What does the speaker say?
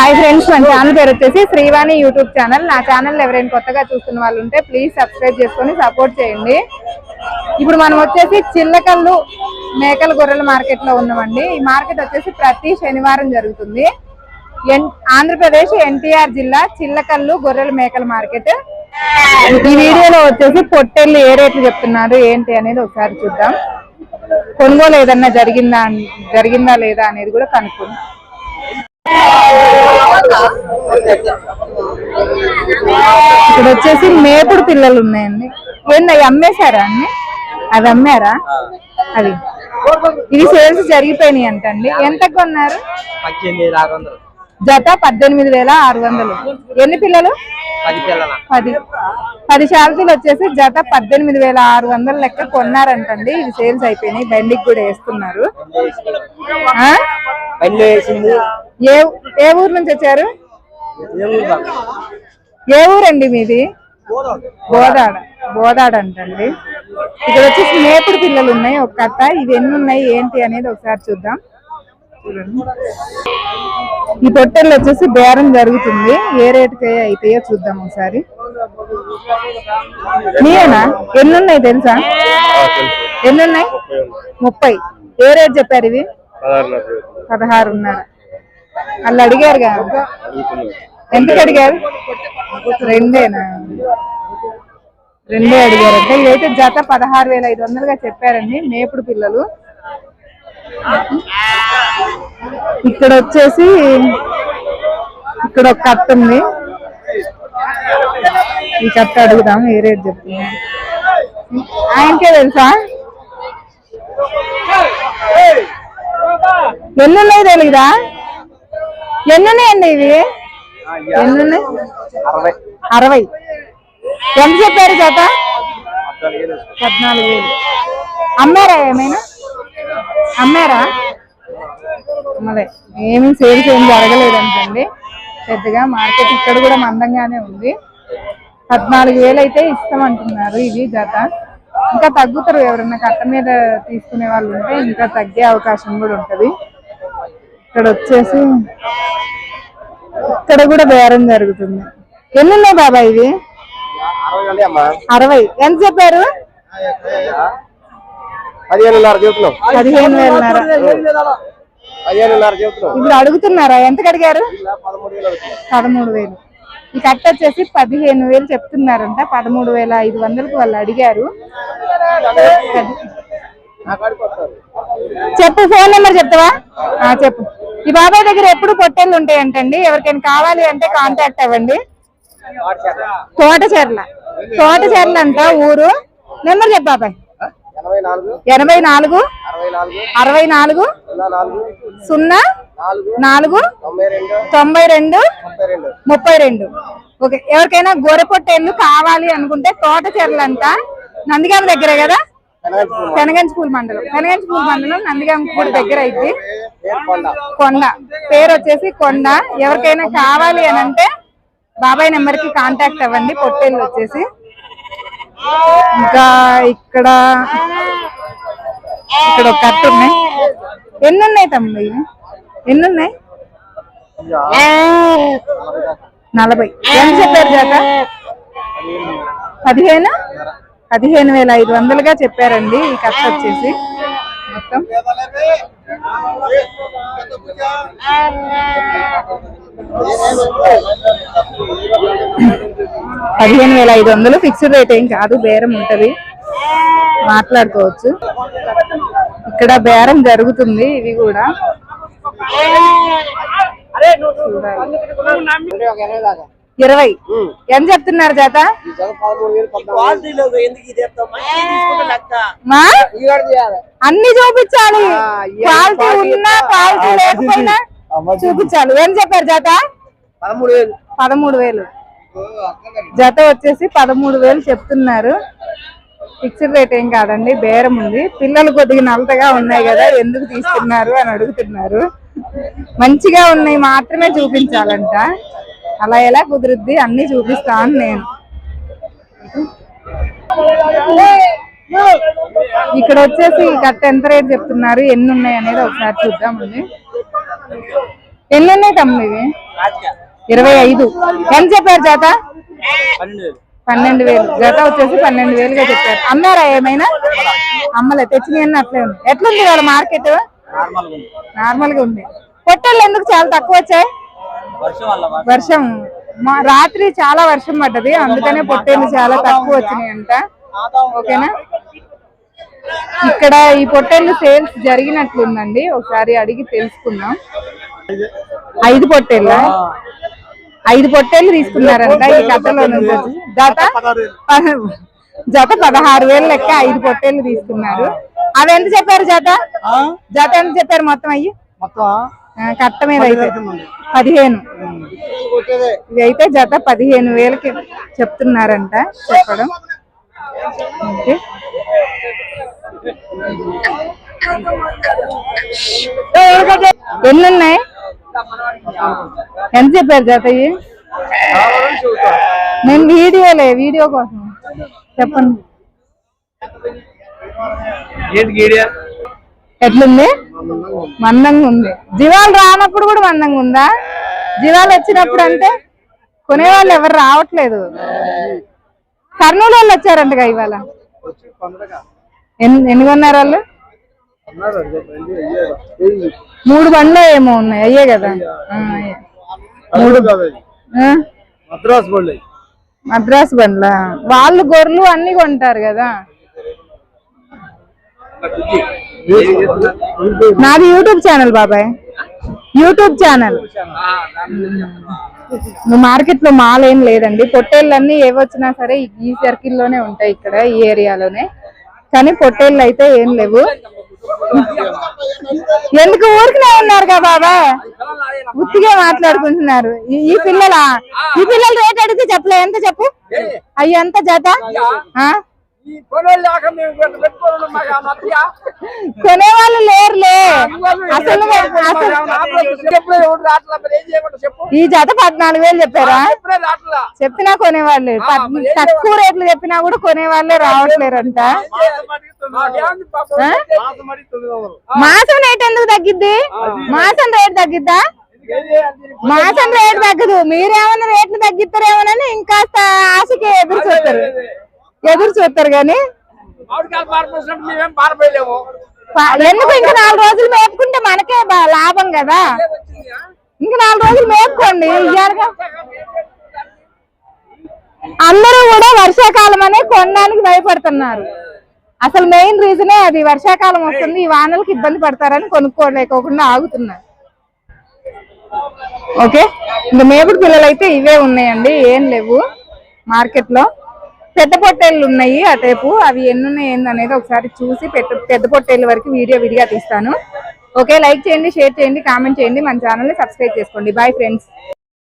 Hi friends మన channel పేరు వచ్చేసి శ్రీవాణి యూట్యూబ్ ఛానల్. నా ఛానల్ ఎవరైనా కొత్తగా చూస్తున్న వాళ్ళు ఉంటే ప్లీజ్ సబ్స్క్రైబ్ చేసుకొని సపోర్ట్ చేయండి. ఇప్పుడు మనం వచ్చేసి చిల్లకల్లు మేకల గొర్రెల మార్కెట్లో ఉన్నామండి. ఈ మార్కెట్ వచ్చేసి ప్రతి శనివారం జరుగుతుంది. ఎన్- ఆంధ్రప్రదేశ్ ఎన్టీఆర్ జిల్లా చిల్లకల్లు గొర్రెల మేకల మార్కెట్. ఈ వీడియోలో వచ్చేసి పొట్టెళ్ళు ఏ రేట్లు చెప్తున్నారు ఏంటి అనేది ఒకసారి చూద్దాం. కొనుగోలు ఏదన్నా జరిగిందా జరిగిందా లేదా అనేది కూడా కనుక్కుందాం. ఇక్కడ వచ్చేసి మేపుడు పిల్లలు ఉన్నాయండి ఏంది అవి అమ్మేశారా అన్ని అవి అమ్మారా? అవి. ఇవి సేల్స్ జరిగిపోయినాయి అంటండి. ఎంత కొన్నారు? జత పద్దెనిమిది వేల ఆరు వందలు. ఎన్ని పిల్లలు? పది. పది శాలరీలు వచ్చేసి జత పద్దెనిమిది వేల ఆరు వందల లెక్క కొన్నారంటండి. ఇవి సేల్స్ అయిపోయినాయి. బండికి కూడా వేస్తున్నారు. ఏ ఏ ఊరు నుంచి వచ్చారు? ఏ ఊరండి మీది? బోదాడ. బోదాడ అంటండి. ఇక్కడ వచ్చేసి మేపుడు పిల్లలు ఉన్నాయి. ఒక కట్ట. ఇవి ఎన్ని ఉన్నాయి? ఏంటి అనేది ఒకసారి చూద్దాం. ఈ పొట్టెళ్ళు వచ్చేసి బేరం జరుగుతుంది. ఏ రేటుకి అయితాయో చూద్దాం ఒకసారి. మీరేనా ఎన్ని ఉన్నాయి తెలుసా. ఎన్ని ఉన్నాయి. ముప్పై. ఏ రేట్ చెప్పారు ఇవి? పదహారున్నర వాళ్ళు అడిగారు కదా ఎంతకు అడిగారు? రెండేనా? రెండే అడిగారంటే ఇదైతే జత పదహారు వేల ఐదు వందలుగా చెప్పారండి మేపుడు పిల్లలు. ఇక్కడ వచ్చేసి ఇక్కడ ఒక కట్ట ఉంది. ఈ కట్ట అడుగుదాం ఏ రేట్ చెప్తున్నా ఆయనకే తెలుసా? ఎన్ని ఉన్నాయి తెలీదా? ఎన్ని ఉన్నాయండి ఇవి? ఎన్ని ఉన్నాయి అరవై. ఎంత చెప్పారు చేత? పద్నాలుగు వేలు. పద్నాలుగు వేలు. అమ్మారా ఏమైనా? అమ్మారా? అమ్మలే ఏమీ సేల్స్ ఏం జరగలేదంటండి. పెద్దగా మార్కెట్ ఇక్కడ కూడా మందంగానే ఉంది. పద్నాలుగు వేలు అయితే ఇస్తామంటున్నారు ఇది జత. ఇంకా తగ్గుతారు ఎవరన్నా కట్ట మీద తీసుకునే వాళ్ళు ఉంటే ఇంకా తగ్గే అవకాశం కూడా ఉంటది. ఇక్కడ వచ్చేసి ఇక్కడ కూడా బేరం జరుగుతుంది. ఎన్ని ఉన్నాయి బాబా ఇవి అరవై. ఎంత చెప్పారు? పదిహేను వేలన్నర ఇప్పుడు అడుగుతున్నారా? ఎంత అడిగారు? పదమూడు వేలు. ఈ కట్ట వచ్చేసి పదిహేను వేలు చెప్తున్నారంట. పదమూడు వేల ఐదు వందలకు వాళ్ళు అడిగారు. చెప్పు ఫోన్ నెంబర్ చెప్తావా? చెప్పు. ఈ బాబాయ్ దగ్గర ఎప్పుడు పొట్టేళ్ళు ఉంటాయంటండి? ఎవరికైనా కావాలి అంటే కాంటాక్ట్ అవ్వండి. తోటచెర్ల. తోటచెర్ల అంట ఊరు. నెంబర్ చెప్పు బాబాయ్. ఎనభై నాలుగు. అరవై నాలుగు. సున్నా నాలుగు. తొంభై రెండు. ముప్పై రెండు. ఓకే. ఎవరికైనా గొర్రె పొట్టేళ్ళు కావాలి అనుకుంటే తోట చెర్లంట. నందిగామ దగ్గరే కదా? పెనగంచిపూల్ మండలం. పెనగంచిపూల్ మండలం నందిగామ కూడా. దగ్గర అయితే. కొండ. పేరు వచ్చేసి కొండ. ఎవరికైనా కావాలి అని అంటే బాబాయ్ నెంబర్కి కాంటాక్ట్ అవ్వండి. పొట్టేళ్ళు వచ్చేసి. ఇంకా ఇక్కడ ఇక్కడ ఒక కట్ట ఉన్నాయి. ఎన్ని ఉన్నాయి తమ్ముడు ఎన్ని ఉన్నాయి నలభై. ఎంత చెప్పారు జాత? పదిహేను? పదిహేను వేల ఐదు వందలుగా చెప్పారండి. ఈ కట్ట వచ్చేసి మొత్తం. పదిహేను వేల ఐదు వందలు ఫిక్స్డ్ రేట్ ఏం కాదు బేరం ఉంటది. మాట్లాడుకోవచ్చు. ఇక్కడ బేరం జరుగుతుంది ఇవి కూడా చూడాలి. ఒక ఎనభై దాకా ఇరవై. ఎంత చెప్తున్నారు చేత అన్ని చూపించాలి. క్వాలిటీ ఉన్నా? క్వాలిటీ లేకపోయినా చూపించాలి. ఏం చెప్పారు జత పదమూడు వేలు. పదమూడు వేలు. జత వచ్చేసి పదమూడు వేలు చెప్తున్నారు. ఫిక్స్డ్ రేట్ ఏం కాదండి బేరం ఉంది. పిల్లలు కొద్దిగా నలతగా ఉన్నాయి కదా ఎందుకు తీసుకున్నారు అని అడుగుతున్నారు. మంచిగా ఉన్నాయి మాత్రమే చూపించాలంట. అలా ఎలా కుదురుద్ది? అన్ని చూపిస్తాను నేను. ఇక్కడ వచ్చేసి కట్ట ఎంత రేట్ చెప్తున్నారు? ఎన్ని ఉన్నాయి అనేది ఒకసారి చూద్దామండి. ఎన్ని ఉన్నాయి తమ్ముడు ఇవి? ఇరవై ఐదు. ఎంత చెప్పారు జాత? పన్నెండు వేలు. జాత జత వచ్చేసి పన్నెండు వేలుగా చెప్పారు. అమ్మారా ఏమైనా? అమ్మలే. తెచ్చినాయి అట్లే ఉంది ఎట్లుంది వాళ్ళ మార్కెట్? నార్మల్ ఉంది. నార్మల్గా ఉంది. పొట్టలు ఎందుకు చాలా తక్కువ వచ్చాయి? వర్షం వల్ల వర్షం. మా రాత్రి చాలా వర్షం పడ్డది. అందుకనే పొట్టేలు చాలా తక్కువ వచ్చినాయి అంట ఓకేనా? ఇక్కడ ఈ పొట్టేళ్ళు సేల్స్ జరిగినట్లుందండి. ఒకసారి అడిగి తెలుసుకుందాం. ఐదు పొట్టేళ్ళ? ఐదు పొట్టేళ్ళు తీసుకున్నారంట ఈ కథలో. జత? జత పదహారు వేలు లెక్క ఐదు పొట్టేళ్ళు తీసుకున్నారు. అవి ఎంత చెప్పారు జత? జత ఎంత చెప్పారు మొత్తం అయ్యి? కట్ట మీద అయితే. పదిహేను. ఇవి అయితే జత పదిహేను వేలకి చెప్తున్నారంట చెప్పడం. ఎన్ని ఉన్నాయి ఎంత చెప్పారు జత నేను వీడియోలే వీడియో కోసం. చెప్పండి. ఎట్లుంది? మందంగా ఉంది. జీవాలు రానప్పుడు కూడా మందంగా ఉందా? జీవాలు వచ్చినప్పుడు అంటే కొనేవాళ్ళు ఎవరు రావట్లేదు. కర్నూలు వాళ్ళు వచ్చారంటగా ఇవాళ. ఎన్ని ఎన్ని కొన్నారు వాళ్ళు? మూడు బండ్లు ఏమో ఉన్నాయి. అయ్యే కదా. మద్రాసు బండ్లా? వాళ్ళు గొర్రెలు అన్ని కొంటారు కదా. నాది యూట్యూబ్ ఛానల్ బాబాయ్. YouTube channel. మార్కెట్లో మాల్ ఏం లేదండి. పొట్టేళ్ళన్నీ ఏవొచ్చినా సరే ఈ- సర్కిల్లోనే ఉంటాయి ఇక్కడ ఈ ఏరియాలోనే. కానీ పొట్టేళ్ళు అయితే ఏం లేవు. ఎందుకు ఊరికనే ఉన్నారు కదా బాబాయ్? ఉత్తిగా మాట్లాడుకుంటున్నారు. ఈ- పిల్లల? ఈ పిల్లల రేట్ అడిగితే చెప్పలే. ఎంత చెప్పు? అయ్యి ఎంత జత? కొనేవాళ్ళు లేరులే. అసలు ఈ జత పద్నాలుగు వేలు చెప్పారా? చెప్పినా కొనేవాళ్ళు. తక్కువ రేట్లు చెప్పినా కూడా కొనేవాళ్ళే రావట్లేరంట. ఆ? మాసం రేట్ ఎందుకు తగ్గిద్ది? మాసం రేట్ తగ్గిద్దా? మాసం రేట్ తగ్గదు. మీరేమన్నా రేట్లు తగ్గిస్తారేమోనని ఇంకాస్త ఆశకి ఎదురు చూస్తారు. ఎదురు చూస్తారు కానీ ఎందుకు ఇంకా నాలుగు రోజులు మేపుకుంటే మనకే లాభం కదా? ఇంకా నాలుగు రోజులు మేపుకోండి అందరూ కూడా వర్షాకాలం అనే కొనడానికి భయపడుతున్నారు. అసలు మెయిన్ రీజనే అది వర్షాకాలం వస్తుంది ఈ వానలకు ఇబ్బంది పడతారని కొనుక్కోలేకోకుండా ఆగుతున్నారు. ఓకే? ఇంకా మేపుడు పిల్లలు అయితే ఇవే ఉన్నాయండి ఏం లేవు. మార్కెట్లో పెద్ద పొట్టేళ్ళు ఉన్నాయి అటేపు అవి ఎన్ని ఉన్నాయి ఏందనేది ఒకసారి చూసి పెద్ద పెద్ద పొట్టేళ్ళ వరకు వీడియో విడిగా తీస్తాను. ఓకే లైక్ చేయండి షేర్ చేయండి కామెంట్ చేయండి. మన ఛానల్ని సబ్స్క్రైబ్ చేసుకోండి. Bye friends.